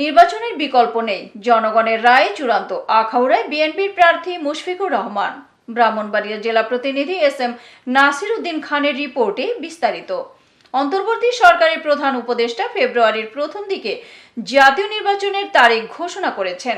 নির্বাচনের বিকল্প নেই। জনগণের রায় চূড়ান্ত। আখাউড়ায় বিএনপির প্রার্থী মুশফিকুর রহমান। ব্রাহ্মণবাড়িয়া জেলা প্রতিনিধি এস এম নাসির উদ্দিন খানের রিপোর্টে বিস্তারিত। অন্তর্বর্তী সরকারের প্রধান উপদেষ্টা ফেব্রুয়ারির প্রথম দিকে জাতীয় নির্বাচনের তারিখ ঘোষণা করেছেন।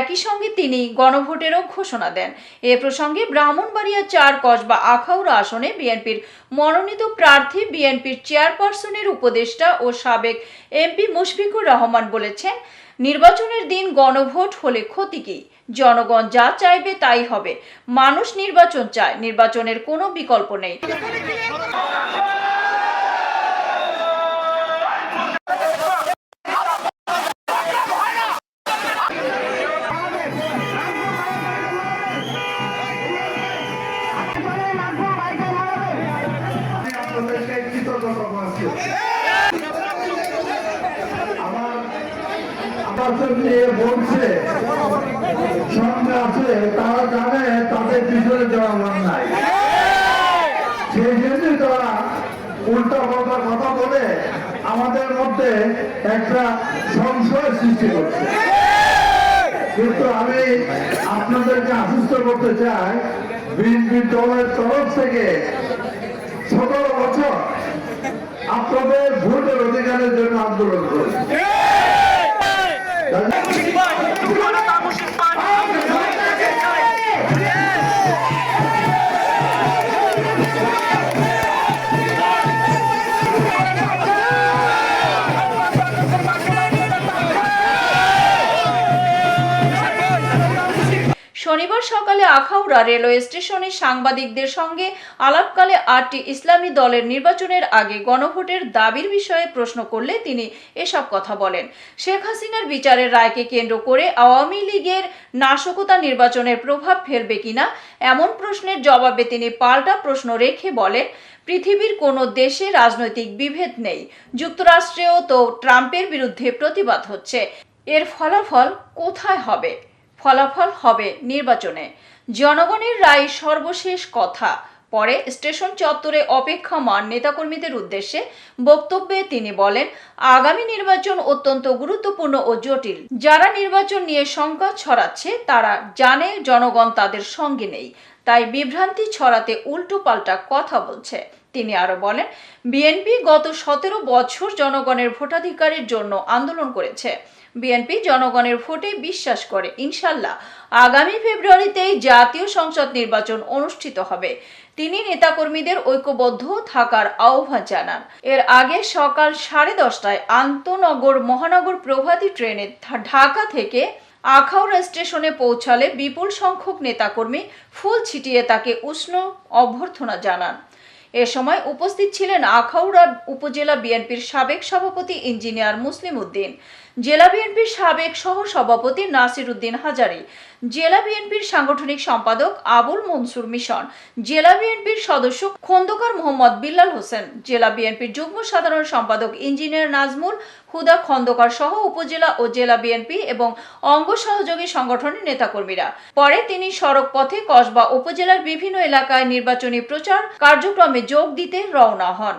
একই সঙ্গে তিনি গণভোটেরও ঘোষণা দেন। এ প্রসঙ্গে ব্রাহ্মণবাড়িয়া চার কসবা আখাউড়া আসনে বিএনপির মনোনীত প্রার্থী বিএনপির চেয়ারপারসনের উপদেষ্টা ও সাবেক এমপি মুশফিকুর রহমান বলেছেন, নির্বাচনের দিন গণভোট হলে ক্ষতি কি? জনগণ যা চাইবে তাই হবে। মানুষ নির্বাচন চায়, নির্বাচনের কোনো বিকল্প নেই। আমার যে বলছে। সঙ্গে আছে, তারা জানে, তাদের পিছনে যাওয়া আমার নাই। সেই জন্যই তারা উল্টা পাল্টা কথা বলে আমাদের মধ্যে একটা সংশয় সৃষ্টি করছে। কিন্তু আমি আপনাদেরকে আশ্বস্ত করতে চাই, বিএনপি দলের তরফ থেকে সতেরো বছর আপনাদের ভোটের অধিকারের জন্য আন্দোলন করেছে। শনিবার সকালে আখাউড়া রেলওয়ে স্টেশনে সাংবাদিকদের সঙ্গে আলাপকালে আটটি ইসলামী দলের নির্বাচনের আগে গণভোটের দাবির বিষয়ে প্রশ্ন করলে তিনি এসব কথা বলেন। শেখ হাসিনার বিচারের রায়কে কেন্দ্র করে আওয়ামী লীগের নাশকতা নির্বাচনের প্রভাব ফেলবে কিনা, এমন প্রশ্নের জবাবে তিনি পাল্টা প্রশ্ন রেখে বলেন, পৃথিবীর কোনো দেশে রাজনৈতিক বিভেদ নেই। যুক্তরাষ্ট্রেও তো ট্রাম্পের বিরুদ্ধে প্রতিবাদ হচ্ছে। এর ফলাফল কোথায় হবে? ফলাফল হবে নির্বাচনে। জনগণের রায় সর্বশেষ কথা। পরে স্টেশন চত্বরে অপেক্ষমান নেতাকর্মীদের উদ্দেশ্যে বক্তব্যে তিনি বলেন, আগামী নির্বাচন অত্যন্ত গুরুত্বপূর্ণ ও জটিল। যারা নির্বাচন নিয়ে শঙ্কা ছড়াচ্ছে, তারা জানে জনগণ তাদের সঙ্গে নেই। তাই বিভ্রান্তি ছড়াতে উল্টো পাল্টা কথা বলছে। তিনি আরও বলেন বিএনপি গত সতেরো বছর জনগণের ভোটাধিকারের জন্য আন্দোলন করেছে। বিএনপি জনগণের ভোটে বিশ্বাস করে, ইনশাল্লাহ। আগামী ফেব্রুয়ারিতেই জাতীয় সংসদ নির্বাচন অনুষ্ঠিত হবে। তিনি নেতাকর্মীদের ঐক্যবদ্ধ থাকার আহ্বান জানান। এর আগে সকাল সাড়ে দশটায় আন্তনগর মহানগর প্রভাতী ট্রেনে ঢাকা থেকে আখাউড়া স্টেশনে পৌঁছালে বিপুল সংখ্যক নেতাকর্মী ফুল ছিটিয়ে তাকে উষ্ণ অভ্যর্থনা জানান। এ সময় উপস্থিত ছিলেন আখাউড়া উপজেলা বিএনপির সাবেক সভাপতি ইঞ্জিনিয়ার মুসলিম উদ্দিন। জেলা বিএনপির সাবেক সহ সভাপতি নাসির উদ্দিন হাজারি, জেলা বিএনপির সাংগঠনিক সম্পাদক আবুল মনসুর মিশন, জেলা বিএনপির সদস্য খন্দকার মোহাম্মদ বিল্লাল হোসেন, জেলা বিএনপির যুগ্ম সাধারণ সম্পাদক ইঞ্জিনিয়ার নাজমুল হুদা খন্দকার সহ উপজেলা ও জেলা বিএনপি এবং অঙ্গ সহযোগী সংগঠনের নেতাকর্মীরা। পরে তিনি সড়ক পথে কসবা উপজেলার বিভিন্ন এলাকায় নির্বাচনী প্রচার কার্যক্রমে যোগ দিতে রওনা হন।